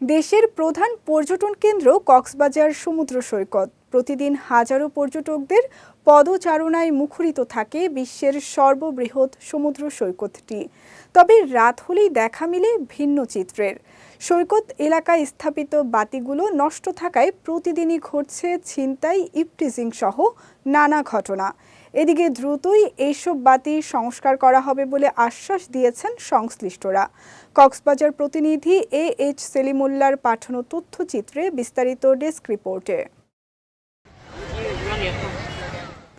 দেশের প্রধান পর্যটন কেন্দ্র কক্সবাজার সমুদ্র সৈকত। প্রতিদিন হাজারো পর্যটকদের পদচারণায় মুখরিত থাকে বিশ্বের সর্ববৃহৎ সমুদ্র সৈকতটি। তবে রাত হলেই দেখা মিলে ভিন্ন চিত্রের। সৈকত এলাকায় স্থাপিত বাতিগুলো নষ্ট থাকায় প্রতিদিনই ঘটছে ছিনতাই, ইপটিজিং সহ নানা ঘটনা। এদিকে দ্রুতই এইসব বাতি সংস্কার করা হবে বলে আশ্বাস দিয়েছেন সংশ্লিষ্টরা। কক্সবাজার প্রতিনিধি এ এইচ সেলিমুল্লার পাঠানো তথ্যচিত্রে বিস্তারিত ডেস্ক রিপোর্টে।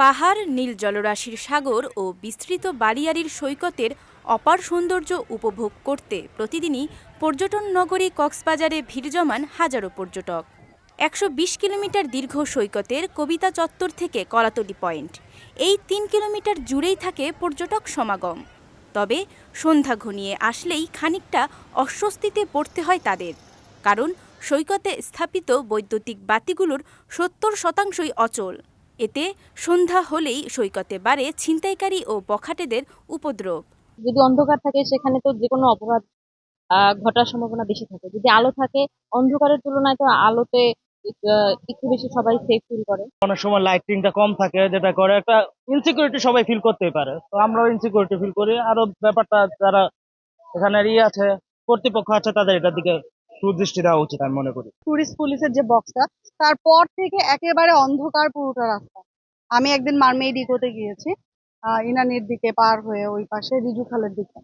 পাহাড়, নীল জলরাশির সাগর ও বিস্তৃত বালিয়াড়ির সৈকতের অপার সৌন্দর্য উপভোগ করতে প্রতিদিনই পর্যটন নগরী কক্সবাজারে ভিড় জমান হাজারো পর্যটক। একশো বিশ কিলোমিটার দীর্ঘ সৈকতের কবিতা চত্বর থেকে কলাতলি পয়েন্ট। এই তিন কিলোমিটার জুড়েই থাকে পর্যটক সমাগম। তবে সন্ধ্যা ঘনিয়ে আসলেই খানিকটা অস্বস্তিতে পড়তে হয় তাদের। কারণ সৈকতে স্থাপিত বৈদ্যুতিক বাতিগুলোর সত্তর শতাংশই অচল। এতে সন্ধ্যা হলেই সৈকতে বাড়ে ছিনতাইকারী ও বখাটেদের উপদ্রব। যদি অন্ধকার থাকে, সেখানে তো যে কোনো অপরাধ ঘটার সম্ভাবনা বেশি থাকে। যদি আলো থাকে, অন্ধকারের তুলনায় তো আলোতে একটু বেশি সবাই সেফ ফিল করে। অনেক সময় লাইটিংটা কম থাকে যেটা করে একটা ইনসিকিউরিটি সবাই ফিল করতে পারে। তো আমরাও ইনসিকিউরিটি ফিল করি। আরও ব্যাপারটা যারা এখানে ইয়ে আছে কর্তৃপক্ষ আছে তাদের এটার দিকে সুদৃষ্টি দেওয়া উচিত আমি মনে করি। টুরিস্ট পুলিশের যে বক্সটা তারপর থেকে একেবারে অন্ধকার পুরোটা রাস্তা। আমি একদিন মারমেড ইকোতে গিয়েছি ইনানির দিকে পার হয়ে ওই পাশে রিজু খালের দিকে।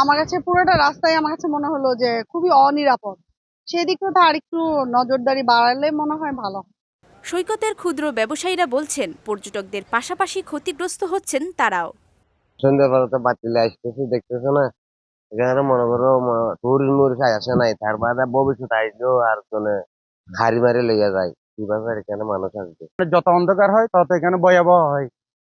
আমার কাছে পুরোটা রাস্তায় আমার কাছে মনে হলো যে খুবই অনিরাপদ। সেদিকটা আর একটু নজরদারি বাড়ালে মনে হয় ভালো সৈকতের ক্ষুদ্র ব্যবসায়ীরা বলছেন পর্যটকদের পাশাপাশি ক্ষতিগ্রস্ত হচ্ছেন তারাও। সন্ধ্যাবেলা তো বাতিলে আসতেছে দেখতেছে না? এখানে মনে করো টুরিস্ট মুরিস আসে নাই তার বাদে ভবিষ্যৎ আসলেও আর কোনো হাড়ি মারি লইয়া যায়। কীভাবে এখানে মানুষ আসবে? যত অন্ধকার হয় তত এখানে ভয়াবহ হয়।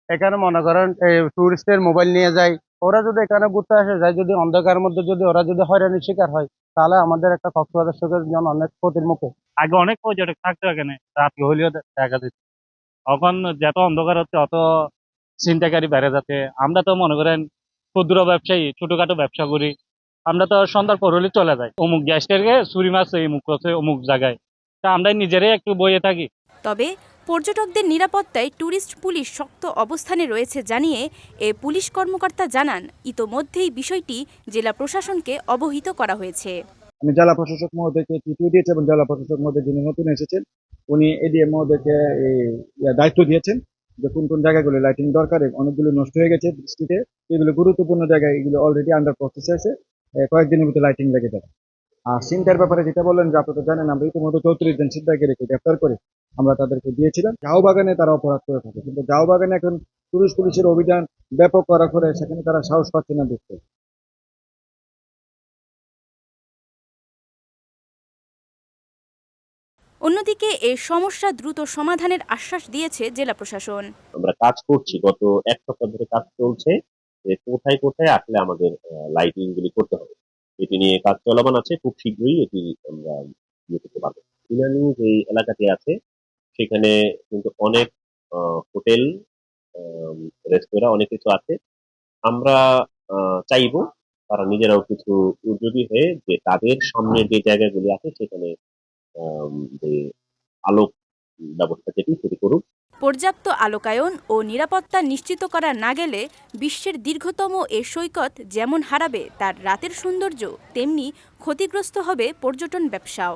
এখানে মনে করেন টুরিস্টের মোবাইল নিয়ে যায় ওরা যদি এখানে ঘুরতে আসে যায় যদি অন্ধকারের মধ্যে যদি ওরা যদি হয়রানির শিকার হয় তাহলে আমাদের একটা কক্সবাজার সৈকত যেন অনেক ক্ষতির মুখে। আগে অনেক পর্যটক থাকতো এখানে রাত্রি হলেও দেখা দিত। এখন যত অন্ধকার হচ্ছে অত চিন্তাকারী বেড়ে যাচ্ছে। আমরা তো মনে করেন ক্ষুদ্র ব্যবসায়ী ছোটখাটো ব্যবসা করি। আমরা তো সন্ধ্যার পর হলে চলে যাই। অমুক গ্যাসটাকে চুরি মাছ এই মুখ করছে অমুক জায়গায়। তা আমরা নিজেরাই একটু বইয়ে থাকি। তবে পর্যটকদের নিরাপত্তায় ট্যুরিস্ট পুলিশ শক্ত অবস্থানে রয়েছে জানিয়ে এ পুলিশ কর্মকর্তা জানান, ইতোমধ্যেই বিষয়টি জেলা প্রশাসনকে অবহিত করা হয়েছে। আমি জেলা প্রশাসক মহোদয়কে চিঠি দিয়েছি এবং জেলা প্রশাসক মহোদয় যিনি নতুন এসেছেন, উনি এডিএম মহোদয়কে দায়িত্ব দিয়েছেন যে কোন কোন জায়গাগুলো লাইটিং দরকার, অনেকগুলো নষ্ট হয়ে গেছে বৃষ্টিতে, এগুলো গুরুত্বপূর্ণ জায়গায় এগুলো অলরেডি আন্ডার প্রসেসে আছে কয়েকদিনের ভিতরে লাইটিং লেগে যাবে। আর সিনটার ব্যাপারে যেটা বললেন যে আপনারা জানেন, আমরা ইতিমধ্যে চৌত্রিশ জন সিদ্ধাকে গ্রেফতার করে আমরা তাদেরকে দিয়েছিলাম। জাও বাগানে তারা অপরাধ করে থাকে। কিন্তু জাও বাগানে এখন পুরুষ পুলিশের অভিযান ব্যাপক করা করে সেখানে তারা সাহস পাচ্ছে না দেখতে। অন্যদিকে এই সমস্যা দ্রুত সমাধানের আশ্বাস দিয়েছে জেলা প্রশাসন। আমরা কাজ করছি। গত এক সপ্তাহ ধরে কাজ চলছে যে কোথায় কোথায় আসলে আমাদের লাইটিং গুলি করতে হবে। এটি নিয়ে কাজ চলমান আছে। খুব শীঘ্রই এটি আমরা ইয়ে করতে পারব। ইনানি যে এলাকাটি আছে সেখানে কিন্তু অনেক হোটেল রেস্তোরাঁ অনেক কিছু আছে। আমরা চাইব তারা নিজেরাও কিছু উদ্যোগী হয়ে যে তাদের সামনে যে জায়গাগুলি আছে সেখানে যে আলোক ব্যবস্থা যেটি সেটি করুক। পর্যাপ্ত আলোকায়ন ও নিরাপত্তা নিশ্চিত করা না গেলে বিশ্বের দীর্ঘতম এ সৈকত যেমন হারাবে তার রাতের সৌন্দর্য, তেমনি ক্ষতিগ্রস্ত হবে পর্যটন ব্যবসাও।